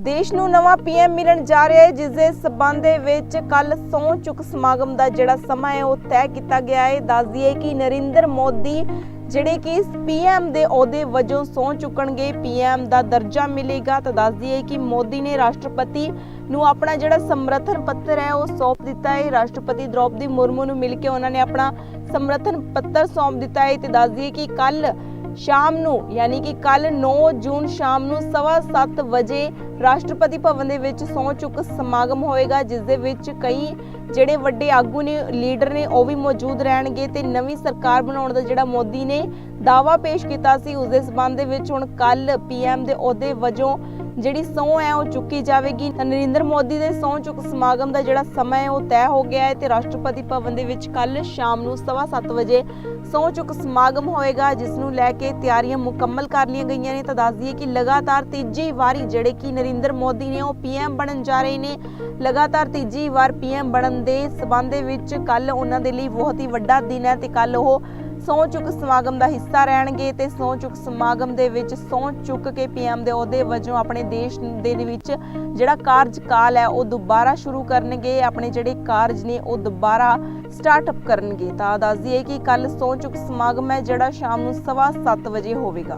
ਦੇਸ਼ ਨੂੰ ਨਵਾਂ ਪੀਐਮ ਮਿਲਣ ਜਾ ਰਿਹਾ ਹੈ, ਜਿਸ ਦੇ ਸਬੰਧ ਦੇ ਵਿੱਚ ਕੱਲ ਸਹੁੰ ਚੁੱਕ ਸਮਾਗਮ ਦਾ ਜਿਹੜਾ ਸਮਾਂ ਹੈ, ਉਹ ਤੈਅ ਕੀਤਾ ਗਿਆ ਹੈ। ਦੱਸ ਦਈਏ ਕਿ ਨਰਿੰਦਰ ਮੋਦੀ ਜਿਹੜੇ ਕਿ ਪੀਐਮ ਦੇ ਅਹੁਦੇ ਵਜੋਂ ਸਹੁੰ ਚੁੱਕਣਗੇ, ਪੀਐਮ ਦਾ ਦਰਜਾ ਮਿਲੇਗਾ ਤਾਂ ਦੱਸ ਦਈਏ ਕਿ ਮੋਦੀ ਨੇ ਰਾਸ਼ਟਰਪਤੀ ਨੂੰ ਆਪਣਾ ਜਿਹੜਾ ਸਮਰਥਨ ਪੱਤਰ ਹੈ, ਉਹ ਸੌਂਪ ਦਿੱਤਾ ਹੈ। ਰਾਸ਼ਟਰਪਤੀ ਦ੍ਰੋਪਦੀ ਮੁਰਮੂ ਨੂੰ ਮਿਲ ਕੇ ਉਹਨਾਂ ਨੇ ਆਪਣਾ ਸਮਰਥਨ ਪੱਤਰ ਸੌਂਪ ਦਿੱਤਾ ਹੈ ਤੇ ਦੱਸ ਦਈਏ ਕਿ ਕੱਲ ਸ਼ਾਮ ਨੂੰ, ਯਾਨੀ ਕਿ ਕੱਲ 9 ਜੂਨ ਸ਼ਾਮ ਨੂੰ 7:30 ਵਜੇ ਰਾਸ਼ਟਰਪਤੀ ਭਵਨ ਦੇ ਵਿੱਚ ਸਹੁੰ ਚੁੱਕ ਸਮਾਗਮ ਹੋਏਗਾ ਜਿਸ ਦੇ ਵਿੱਚ ਕਈ ਜਿਹੜੇ ਵੱਡੇ ਆਗੂ ਨੇ, ਲੀਡਰ ਨੇ, ਉਹ ਵੀ ਮੌਜੂਦ ਰਹਿਣਗੇ ਤੇ ਨਵੀਂ ਸਰਕਾਰ ਬਣਾਉਣ ਦਾ ਜਿਹੜਾ ਮੋਦੀ ਨੇ ਦਾਅਵਾ ਪੇਸ਼ ਕੀਤਾ ਸੀ, ਉਸ ਦੇ ਸਬੰਧ ਦੇ ਵਿੱਚ ਹੁਣ ਕੱਲ ਪੀਐਮ ਦੇ ਅਹੁਦੇ ਵਜੋਂ ਜਿਹੜੀ ਸਹੁੰ ਹੈ ਉਹ ਚੁੱਕੀ ਜਾਵੇਗੀ। ਨਰਿੰਦਰ ਮੋਦੀ ਦੇ ਸਹੁੰ ਚੁੱਕ ਸਮਾਗਮ ਦਾ ਜਿਹੜਾ ਸਮਾਂ ਹੈ ਉਹ ਤੈਅ ਹੋ ਗਿਆ ਹੈ ਤੇ ਰਾਸ਼ਟਰਪਤੀ ਭਵਨ ਦੇ ਵਿੱਚ ਕੱਲ ਸ਼ਾਮ ਨੂੰ 7:30 ਵਜੇ ਸਹੁੰ ਚੁੱਕ ਸਮਾਗਮ ਹੋਏਗਾ, ਜਿਸ ਨੂੰ ਲੈ ਕੇ ਤਿਆਰੀਆਂ ਮੁਕੰਮਲ ਕਰ ਲਈਆਂ ਗਈਆਂ ਨੇ। ਤਾਂ ਦੱਸ ਦਈਏ ਕਿ ਲਗਾਤਾਰ ਤੀਜੀ ਵਾਰੀ ਜਿਹੜੇ ਕਿ ਨਰਿੰਦਰ ਮੋਦੀ ਨੇ ਉਹ ਪੀਐਮ ਬਣਨ ਜਾ ਰਹੇ ਨੇ। ਲਗਾਤਾਰ ਤੀਜੀ ਵਾਰ ਪੀਐਮ ਬਣਨ ਦੇ ਸਬੰਧ ਦੇ ਵਿੱਚ ਕੱਲ ਉਹਨਾਂ ਦੇ ਲਈ ਬਹੁਤ ਹੀ ਵੱਡਾ ਦਿਨ ਹੈ ਤੇ ਕੱਲ ਉਹ ਸਹੁੰ ਚੁੱਕ ਸਮਾਗਮ ਦਾ ਹਿੱਸਾ ਰਹਿਣਗੇ ਤੇ ਸਹੁੰ ਚੁੱਕ ਸਮਾਗਮ ਦੇ ਵਿੱਚ ਸਹੁੰ ਚੁੱਕ ਕੇ ਪੀਐਮ ਦੇ ਅਹੁਦੇ ਵਜੋਂ ਆਪਣੇ ਦੇਸ਼ ਦੇ ਵਿੱਚ ਜਿਹੜਾ ਕਾਰਜਕਾਲ ਹੈ, ਉਹ ਦੁਬਾਰਾ ਸ਼ੁਰੂ ਕਰਨਗੇ। ਆਪਣੇ ਜਿਹੜੇ ਕਾਰਜ ਨੇ, ਉਹ ਦੁਬਾਰਾ ਸਟਾਰਟਅਪ ਕਰਨਗੇ। ਤਾਂ ਦੱਸ ਦਈਏ ਕਿ ਕੱਲ ਸਹੁੰ ਚੁੱਕ ਸਮਾਗਮ ਹੈ, ਜਿਹੜਾ ਸ਼ਾਮ ਨੂੰ 7:30 ਵਜੇ ਹੋਵੇਗਾ।